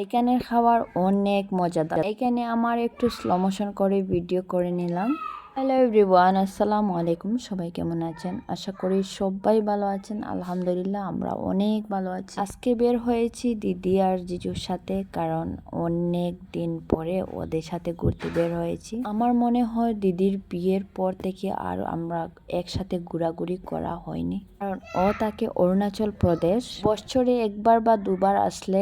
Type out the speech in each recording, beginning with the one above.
এইখানের খাবার অনেক মজাদার। এখানে আমার একটু স্লো মোশন করে ভিডিও করে নিলাম। হ্যালো এভরিওয়ান আসসালামু আলাইকুম। সবাই কেমন আছেন? আশা করি সবাই ভালো আছেন। আলহামদুলিল্লাহ, আমরা অনেক ভালো আছি। আজকে বের হয়েছি দিদি আর জিজুর সাথে, কারণ অনেক দিন পরে ওদের সাথে ঘুরতে বের হয়েছি। আমার মনে হয় দিদির বিয়ের পর থেকে আর আমরা একসাথে ঘোরাঘুরি করা হয়নি। কারণ ও তাকে অরুণাচল প্রদেশ। বছরে একবার বা দুবার আসলে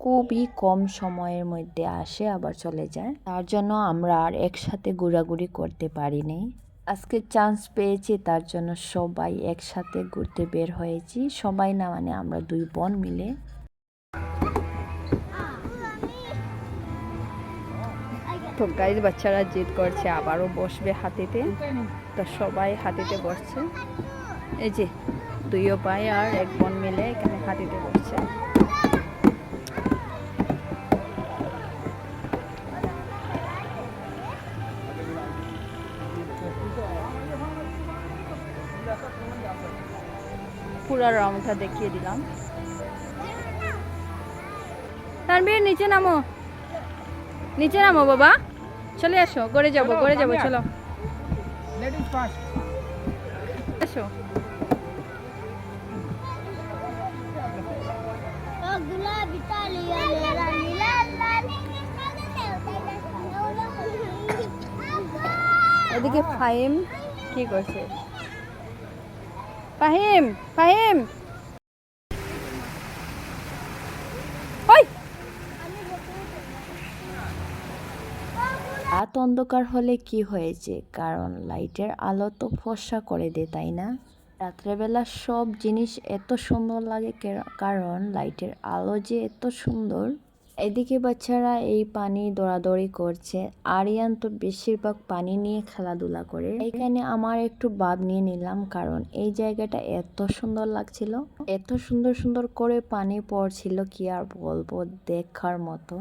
খুবই কম সময়ের মধ্যে আসে, আবার চলে যায়। তার জন্য আমরা আর একসাথে ঘোরাঘুরি করতে পারিনি। আজকে চান্স পেয়েছি, তার জন্য সবাই একসাথে ঘুরতে বের হয়েছি। সবাই না মানে আমরা দুই বোন মিলে। তো গাইজ বাচ্চারা জিদ করছে, আবারও বসবে হাতিতে। তো সবাই হাতিতে বসছে। এই যে, দুইও ভাই আর এক বোন মিলে এখানে হাতিতে বসছে। পুরো রাউন্ডটা দেখিয়ে দিলাম। তানবীর নিচে নামো। নিচে নামো বাবা। চলে আসো গড়ে যাব গড়ে যাব চলো। এসো এদিকে ফাহিম কি করছে? ফাহিম ফাহিম। রাত অন্ধকার হলে কি হয়েছে? কারণ লাইটের আলো তো ফর্সা করে দেয় তাই না? রাত্রেবেলা সব জিনিস এত সুন্দর লাগে কারণ লাইটের আলো যে এত সুন্দর। এদিকে বাচ্চারা এই পানি দৌড়াদৌড়ি করছে। আরিয়ান তো বেশিরভাগ পানি নিয়ে খেলাধুলা করে। এখানে আমার একটু বাদ নিয়ে নিলাম, কারণ এই জায়গাটা এত সুন্দর লাগছিল। এত সুন্দর সুন্দর করে পানি পড়ছিল, কি আর বলব দেখার মতো।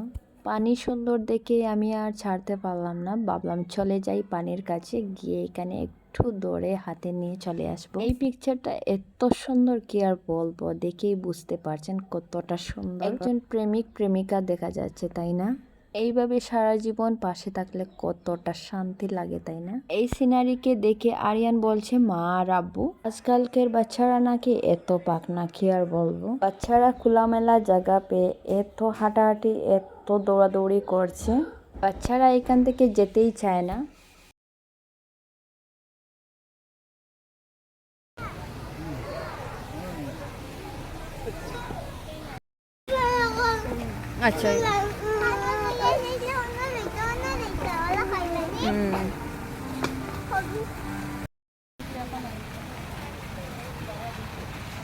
পানি সুন্দর দেখে আমি আর ছাড়তে পারলাম না। ভাবলাম চলে যাই পানির কাছে, গিয়ে এখানে একটু দৌড়ে হাতে নিয়ে চলে আসব। এই পিকচারটা এত সুন্দর কি আর বলব? দেখেই বুঝতে পারছেন কতটা সুন্দর। একজন প্রেমিক প্রেমিকা দেখা যাচ্ছে তাই না? এইভাবে সারা জীবন পাশে থাকলে কতটা শান্তি লাগে তাই না? এই সিনারিকে দেখে আরিয়ান বলছে মা আর আব্বু আজকালকের বাচ্চারা নাকি এত পাক না কি আর বলব? বাচ্চারা খোলামেলা জায়গা পেয়ে এত হাঁটাহাঁটি এত দৌড়াদৌড়ি করছে। বাচ্চারা এখান থেকে যেতেই চায় না। আচ্ছা হুম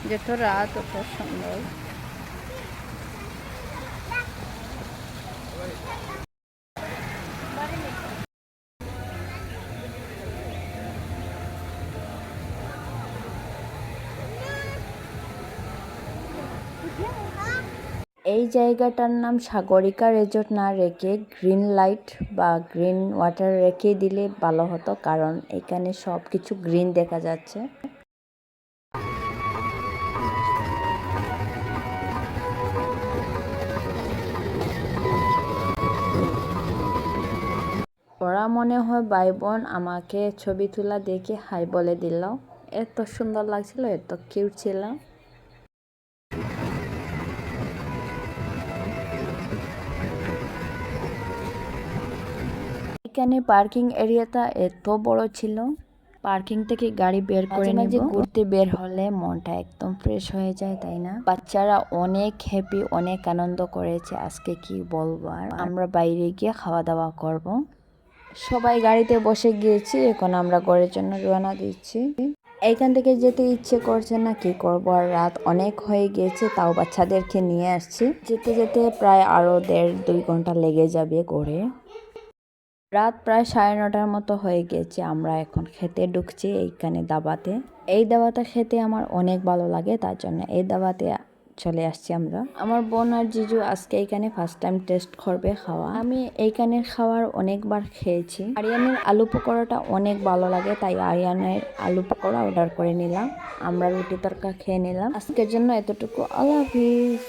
যত রাত তত সুন্দর এই জায়গাটার নাম সাগরিকা রেজর্ট না রেখে গ্রিন লাইট বা গ্রিন ওয়াটার রেখে দিলে ভালো হতো, কারণ এখানে সব কিছু গ্রিন দেখা যাচ্ছে। ওরা মনে হয় ভাই বোন আমাকে ছবি তোলা দেখে হাই বলে দিল, এত সুন্দর লাগছিল, এত কিউট ছিল এখানে পার্কিং এরিয়াটা এত বড় ছিল? পার্কিং থেকে গাড়ি বের করে মাঝে ঘুরতে বের হলে মনটা একদম ফ্রেশ হয়ে যায় তাই না? বাচ্চারা অনেক হ্যাপি অনেক আনন্দ করেছে। আজকে কি বলব আর? আমরা বাইরে গিয়ে খাওয়া দাওয়া করব। সবাই গাড়িতে বসে গিয়েছি এখন আমরা ঘরের জন্য রওনা দিচ্ছি। এইখান থেকে যেতে ইচ্ছে করছে না কি করব আর? রাত অনেক হয়ে গিয়েছে তাও বাচ্চাদেরকে নিয়ে আসছি। যেতে যেতে প্রায় আরও দেড় দুই ঘণ্টা লেগে যাবে ঘরে। রাত প্রায় সাড়ে নটার মতো হয়ে গেছে, আমরা এখন খেতে ঢুকছি এইখানে দাবাতে। এই দাবাটা খেতে আমার অনেক ভালো লাগে, তার জন্য এই দাবাতে চলে আসছি আমরা। আমার বোন আর জিজু আজকে এইখানে ফার্স্ট টাইম টেস্ট করবে খাওয়া। আমি এইখানের খাওয়ার অনেকবার খেয়েছি। আরিয়ানের আলু পকোড়াটা অনেক ভালো লাগে, তাই আরিয়ানের আলু পকোড়া অর্ডার করে নিলাম। আমরা রুটি তরকা খেয়ে নিলাম। আজকের জন্য এতটুকু। আল্লাহ হাফিজ।